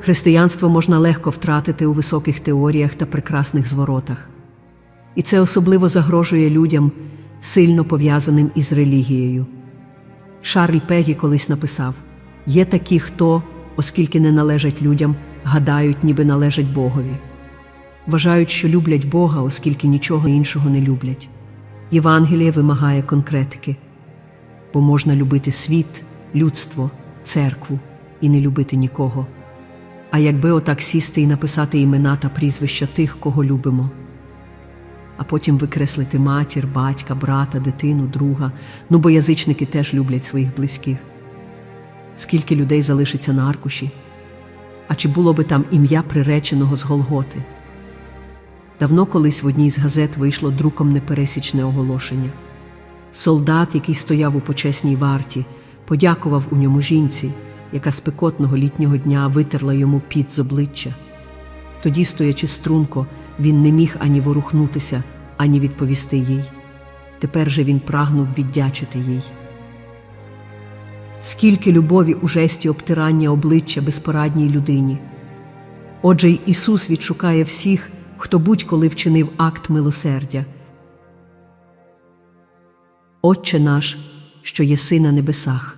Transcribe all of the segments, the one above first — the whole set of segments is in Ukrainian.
Християнство можна легко втратити у високих теоріях та прекрасних зворотах. І це особливо загрожує людям, сильно пов'язаним із релігією. Шарль Пегі колись написав: є такі, хто, оскільки не належать людям, гадають, ніби належать Богові. Вважають, що люблять Бога, оскільки нічого іншого не люблять. Євангеліє вимагає конкретики, бо можна любити світ, людство, церкву і не любити нікого. А якби отак сісти і написати імена та прізвища тих, кого любимо, а потім викреслити матір, батька, брата, дитину, друга, ну бо язичники теж люблять своїх близьких. Скільки людей залишиться на аркуші? А чи було би там ім'я приреченого з Голготи? Давно колись в одній з газет вийшло друком непересічне оголошення. Солдат, який стояв у почесній варті, подякував у ньому жінці, яка спекотного літнього дня витерла йому під з обличчя. Тоді, стоячи струнко, він не міг ані ворухнутися, ані відповісти їй. Тепер же він прагнув віддячити їй. Скільки любові у жесті обтирання обличчя безпорадній людині. Отже, й Ісус відшукає всіх, хто будь-коли вчинив акт милосердя. Отче наш, що єси на небесах,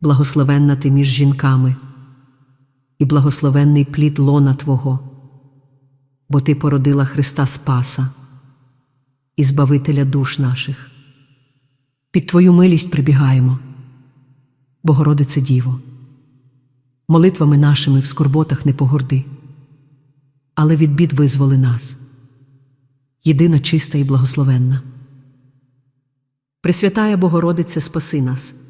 благословенна ти між жінками, і благословенний плід лона Твого, бо Ти породила Христа Спаса і Збавителя душ наших. Під Твою милість прибігаємо, Богородице Діво, молитвами нашими в скорботах не погорди, але від бід визволи нас, єдина чиста і благословенна. Пресвятая Богородице, спаси нас.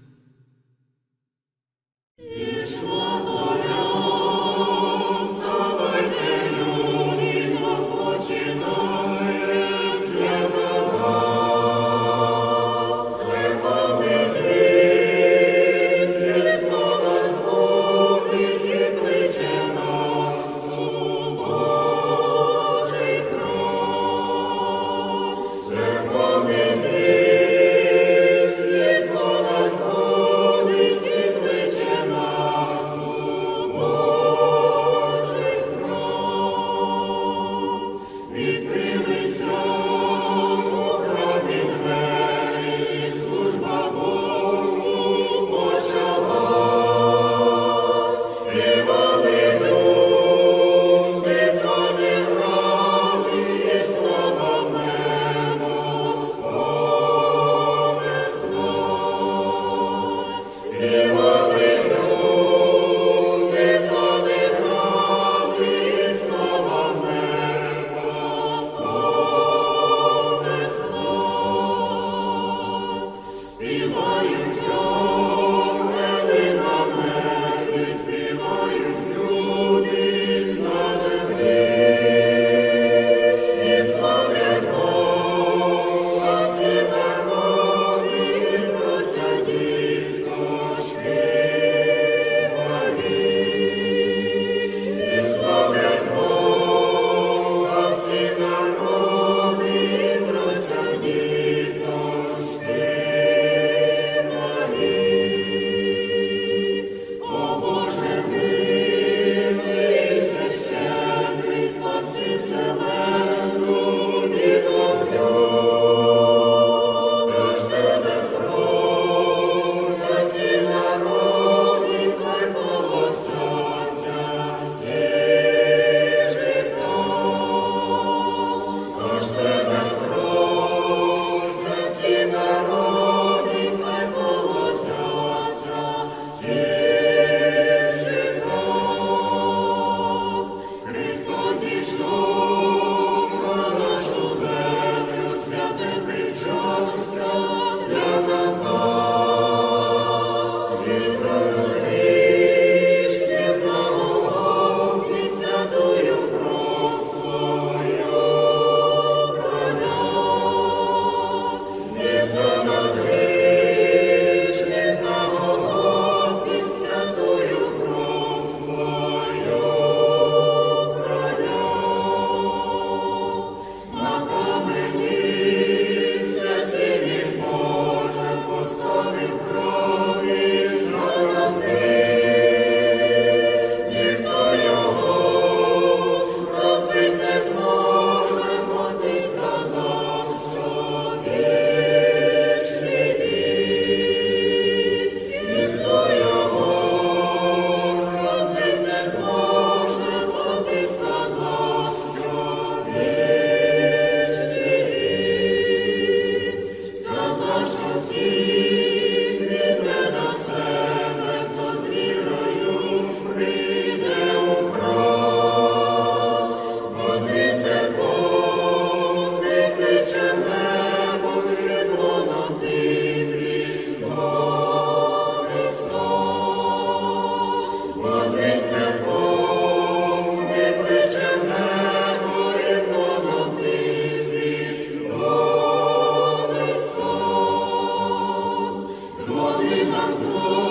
Слава вам Твою.